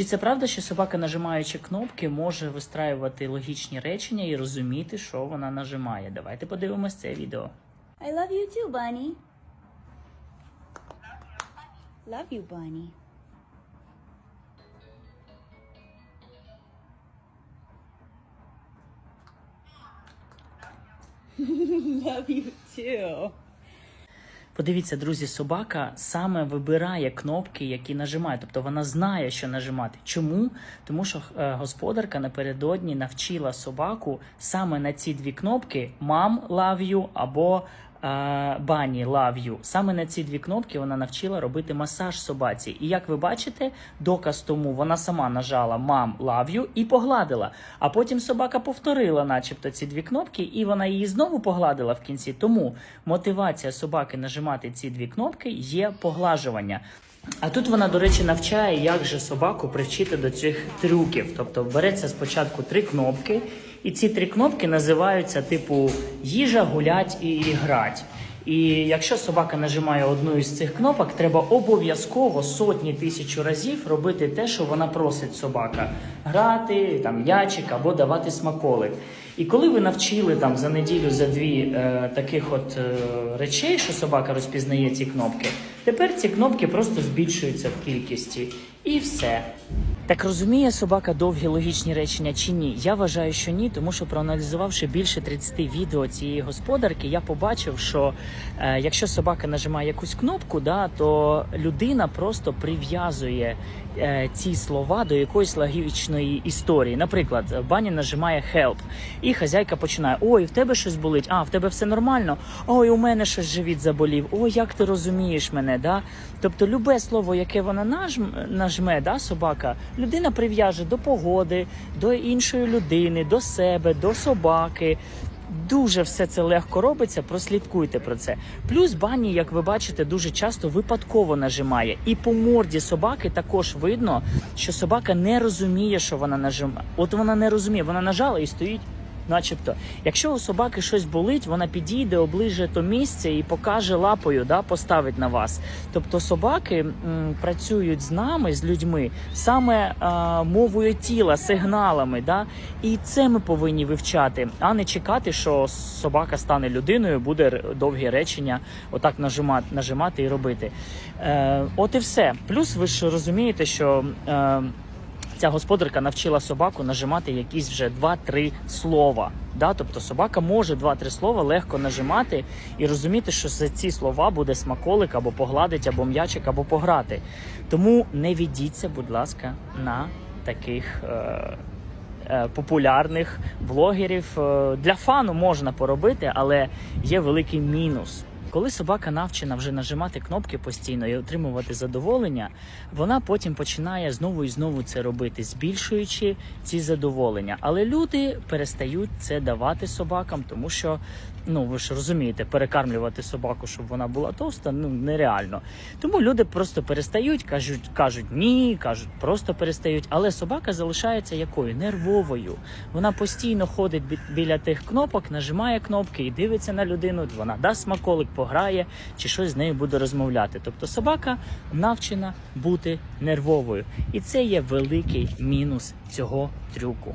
Чи це правда, що собака, нажимаючи кнопки, може вистраювати логічні речення і розуміти, що вона нажимає? Давайте подивимось це відео. I love you too, Bunny. Love you, Bunny. love you too. Подивіться, друзі, собака саме вибирає кнопки, які нажимає. Тобто вона знає, що нажимати. Чому? Тому що е, господарка напередодні навчила собаку саме на ці дві кнопки Мам love you або Бані love you. Саме на ці дві кнопки вона навчила робити масаж собаці. І як ви бачите, доказ тому вона сама нажала Мам love you і погладила. А потім собака повторила, начебто, ці дві кнопки, і вона її знову погладила в кінці. Тому мотивація собаки нажимати ці дві кнопки є поглажування. А тут вона, до речі, навчає, як же собаку привчити до цих трюків. Тобто береться спочатку три кнопки, і ці три кнопки називаються типу їжа, гулять і грать. І якщо собака нажимає одну із цих кнопок, треба обов'язково сотні тисячу разів робити те, що вона просить собака: грати, там м'ячик або давати смаколик. І коли ви навчили там за неділю, за дві е, таких от е, речей, що собака розпізнає ці кнопки, тепер ці кнопки просто збільшуються в кількості. І все. Так розуміє собака довгі логічні речення чи ні? Я вважаю, що ні, тому що проаналізувавши більше 30 відео цієї господарки, я побачив, що е, якщо собака нажимає якусь кнопку, да, то людина просто прив'язує е, ці слова до якоїсь логічної історії. Наприклад, баня нажимає help, і хазяйка починає: Ой, в тебе щось болить, а в тебе все нормально. Ой, у мене щось живіт заболів. Ой, як ти розумієш мене? Да? Тобто, любе слово, яке вона нажм, нажме, да, собака, людина прив'яже до погоди, до іншої людини, до себе, до собаки. Дуже все це легко робиться, прослідкуйте про це. Плюс бані, як ви бачите, дуже часто випадково нажимає. І по морді собаки також видно, що собака не розуміє, що вона нажимає. От вона не розуміє, вона нажала і стоїть. Начебто, якщо у собаки щось болить, вона підійде, оближе то місце і покаже лапою, да, поставить на вас. Тобто собаки м, працюють з нами, з людьми, саме а, мовою тіла, сигналами. Да? І це ми повинні вивчати, а не чекати, що собака стане людиною, буде довгі речення, отак нажимати, нажимати і робити. Е, от і все. Плюс ви ж розумієте, що. Е, ця господарка навчила собаку нажимати якісь вже 2-3 слова. Да? Тобто собака може 2-3 слова легко нажимати і розуміти, що за ці слова буде смаколик або погладить, або м'ячик, або пограти. Тому не ведіться, будь ласка, на таких. Е- е, Популярних блогерів Е, для фану можна поробити, але є великий мінус. Коли собака навчена вже нажимати кнопки постійно і отримувати задоволення, вона потім починає знову і знову це робити, збільшуючи ці задоволення. Але люди перестають це давати собакам, тому що ну ви ж розумієте, перекармлювати собаку, щоб вона була товста, ну нереально. Тому люди просто перестають, кажуть, кажуть ні, кажуть, просто перестають. Але собака залишається якою нервовою. Вона постійно ходить бі- біля тих кнопок, нажимає кнопки і дивиться на людину. Вона дасть смаколик, пограє чи щось з нею буде розмовляти. Тобто собака навчена бути нервовою, і це є великий мінус цього трюку.